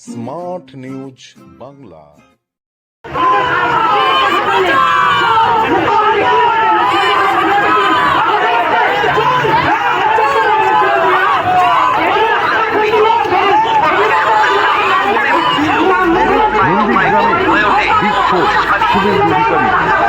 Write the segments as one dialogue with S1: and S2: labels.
S1: Smart news Bangla
S2: Suvendu Adhikari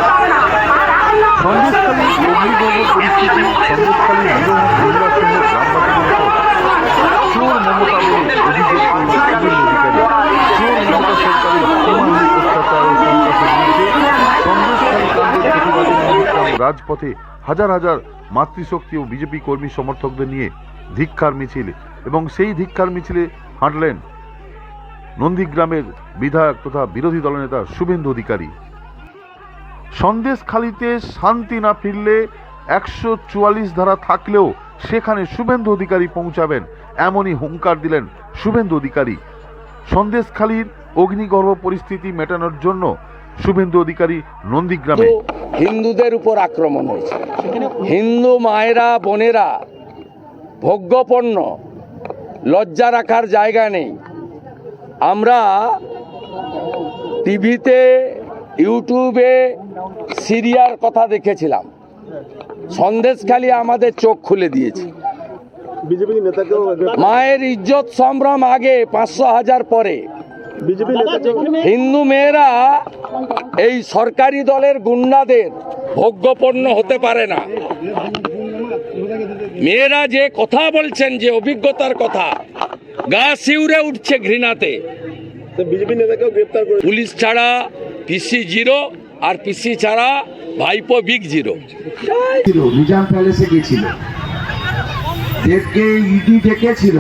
S2: রাজপথে হাজার হাজার মাতৃশক্তি ও বিজেপি কর্মী সমর্থকদের নিয়ে ধিক্ষার মিছিল এবং সেই ধিক্ষার মিছিলে হাঁটলেন নন্দীগ্রামের বিধায়ক তথা বিরোধী দলনেতা শুভেন্দু অধিকারী। সন্দেশখালিতে শান্তি না ফিরলে একশো চুয়াল্লিশ ধারা থাকলেও সেখানে শুভেন্দু অধিকারী পৌঁছাবেন এমনই হুঙ্কার দিলেন শুভেন্দু অধিকারী। সন্দেশখালীর অগ্নিগর্ভ পরিস্থিতি মেটানোর জন্য শুভেন্দু অধিকারী নন্দীগ্রামে
S3: হিন্দুদের উপর আক্রমণ হয়েছে। হিন্দু মায়েরা বোনেরা ভোগ্যপণ্য লজ্জা রাখার জায়গা নেই। আমরা টিভিতে ইউটিউবে সিরিয়ার কথা দেখেছিলাম। সন্দেশখালি আমাদের চোখ খুলে দিয়েছে। মায়ের ইজ্জত সম্ভ্রম আগে পাঁচশো হাজার পরে। হিন্দু মেয়েরা এই সরকারি দলের গুন্ডাদের ভোগ্যপন্ন হতে পারে না। মেয়েরা যে কথা বলছেন যে অভিজ্ঞতার কথা গা শিউরে উঠছে ঘৃণাতে।
S4: বিজেপি নেতাকেও গ্রেপ্তার করে
S3: পুলিশ ছাড়া পিসি জিরো আর পিসি ছাড়া ভাইপো বিগ জিরো।
S5: নিজাম প্যালেসে গেছিল। দেবকে ইডি ডেকেছিল।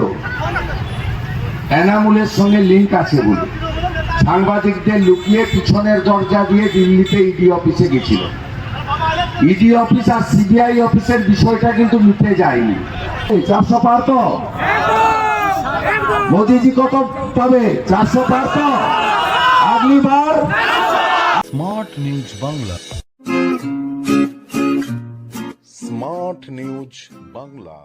S5: এনামুলের সঙ্গে লিঙ্ক আছে বলে। সাংবাদিকদের লুকিয়ে পিছনের দরজা দিয়ে দিল্লিতে ইডি অফিসে গেছিল। ইডি অফিস আর সিবিআই অফিসের বিষয়টা কিন্তু মিটে যায়নি। চারশো পার তো? মোদিজি কত পাবে? চারশো পার তো?
S1: Smart news Bangla. Smart news Bangla.